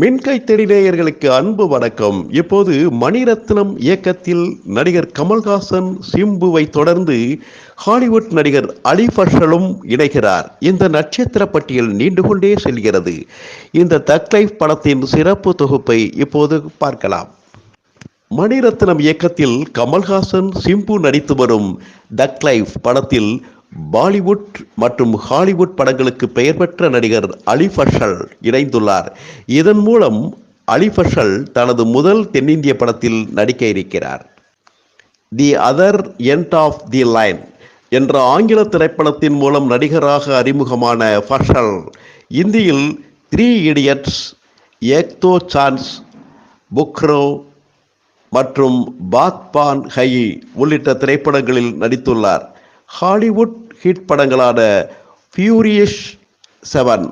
மின்கை நேயர்களுக்கு அன்பு வணக்கம். இப்போது மணிரத்னம் இயக்கத்தில் நடிகர் கமல்ஹாசன் சிம்புவை தொடர்ந்து ஹாலிவுட் நடிகர் அலி ஃபர்ஷலும் இணைகிறார். இந்த நட்சத்திர பட்டியல் நீண்டு கொண்டே செல்கிறது. இந்த தக்லைஃப் படத்தின் சிறப்பு தொகுப்பை இப்போது பார்க்கலாம். மணிரத்னம் இயக்கத்தில் கமல்ஹாசன் சிம்பு நடித்து வரும் தக்லைஃப் படத்தில் பாலிவுட் மற்றும் ஹாலிவுட் படங்களுக்கு பெயர் பெற்ற நடிகர் அலி ஃபஷல் இணைந்துள்ளார். இதன் மூலம் அலி ஃபஷல் தனது முதல் தென்னிந்திய படத்தில் நடிக்க இருக்கிறார். The other end of the line என்ற ஆங்கில திரைப்படத்தின் மூலம் நடிகராக அறிமுகமான ஃபஷல் இந்தியில் த்ரீ இடியட்ஸ் ஏக்தோ சான்ஸ் புக்ரோ மற்றும் பாத்பான் ஹை உள்ளிட்ட திரைப்படங்களில் நடித்துள்ளார். Hollywood hit படங்களான furious seven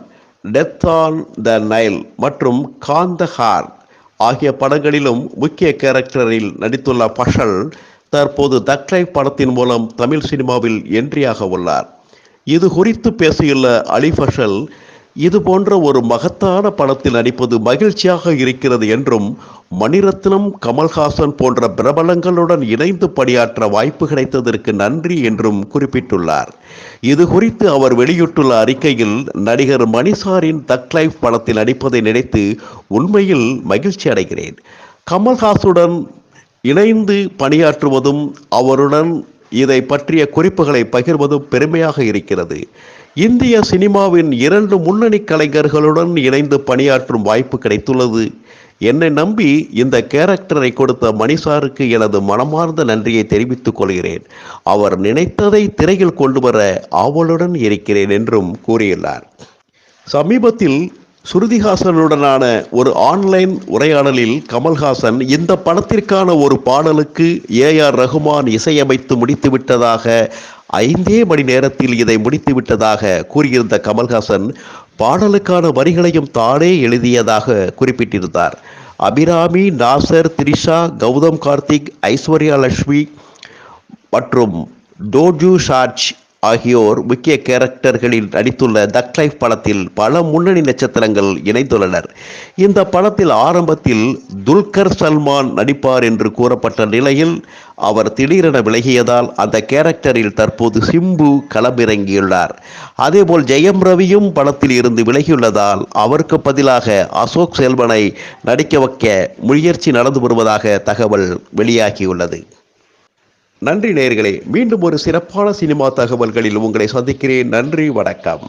death on the Nile மற்றும் காந்தஹார் ஆகிய படங்களிலும் முக்கிய கேரக்டரில் நடித்துள்ள பஷல் தற்போது தக்லை படத்தின் மூலம் தமிழ் சினிமாவில் என்ட்ரியாக உள்ளார். இது குறித்து பேசியுள்ள அலி ஃபஷல் இது போன்ற ஒரு மகத்தான படத்தில் நடிப்பது மகிழ்ச்சியாக இருக்கிறது என்றும் மணிரத்னம் கமல்ஹாசன் போன்ற பிரபலங்களுடன் இணைந்து பணியாற்ற வாய்ப்பு கிடைத்ததற்கு நன்றி என்றும் குறிப்பிட்டுள்ளார். இது குறித்து அவர் வெளியிட்டுள்ள அறிக்கையில் நடிகர் மணிசாரின் தக் லைஃப் படத்தில் நடிப்பதை நினைத்து உண்மையில் மகிழ்ச்சி அடைகிறேன். கமல்ஹாசுடன் இணைந்து பணியாற்றுவதும் அவருடன் இதை பற்றிய குறிப்புகளை பகிர்வதும் பெருமையாக இருக்கிறது. இந்திய சினிமாவின் இரண்டு முன்னணி கலைஞர்களுடன் இணைந்து பணியாற்றும் வாய்ப்பு கிடைத்துள்ளது. என்னை நம்பி இந்த கேரக்டரை கொடுத்த மணிசாருக்கு எனது மனமார்ந்த நன்றியை தெரிவித்துக் கொள்கிறேன். அவர் நினைத்ததை திரையில் கொண்டு வர ஆவலுடன் இருக்கிறேன் என்றும் கூறியுள்ளார். சமீபத்தில் ஸ்ருதிஹாசனுடனான ஒரு ஆன்லைன் உரையாடலில் கமல்ஹாசன் இந்த படத்திற்கான ஒரு பாடலுக்கு ஏ ஆர் ரகுமான் இசையமைத்து முடித்துவிட்டதாக ஐந்தே மணி நேரத்தில் இதை முடித்துவிட்டதாக கூறியிருந்த கமல்ஹாசன் பாடலுக்கான வரிகளையும் தானே எழுதியதாக குறிப்பிட்டிருந்தார். அபிராமி நாசர் த்ரிஷா கௌதம் கார்த்திக் ஐஸ்வர்யா லட்சுமி மற்றும் டோஜு ஷார்ஜ் ஆகியோர் முக்கிய கேரக்டர்களில் நடித்துள்ள தக் லைஃப் படத்தில் பல முன்னணி நட்சத்திரங்கள் இணைந்துள்ளனர். இந்த படத்தில் ஆரம்பத்தில் துல்கர் சல்மான் நடிப்பார் என்று கூறப்பட்ட நிலையில் அவர் திடீரென விலகியதால் அந்த கேரக்டரில் தற்போது சிம்பு களமிறங்கியுள்ளார். அதேபோல் ஜெயம் ரவியும் படத்தில் இருந்து விலகியுள்ளதால் அவருக்கு பதிலாக அசோக் செல்வனை நடிக்க வைக்க முயற்சி நடந்து வருவதாக தகவல் வெளியாகியுள்ளது. நன்றி நேர்களே மீண்டும் ஒரு சிறப்பான சினிமா தகவல்களில் உங்களை சந்திக்கிறேன். நன்றி வணக்கம்.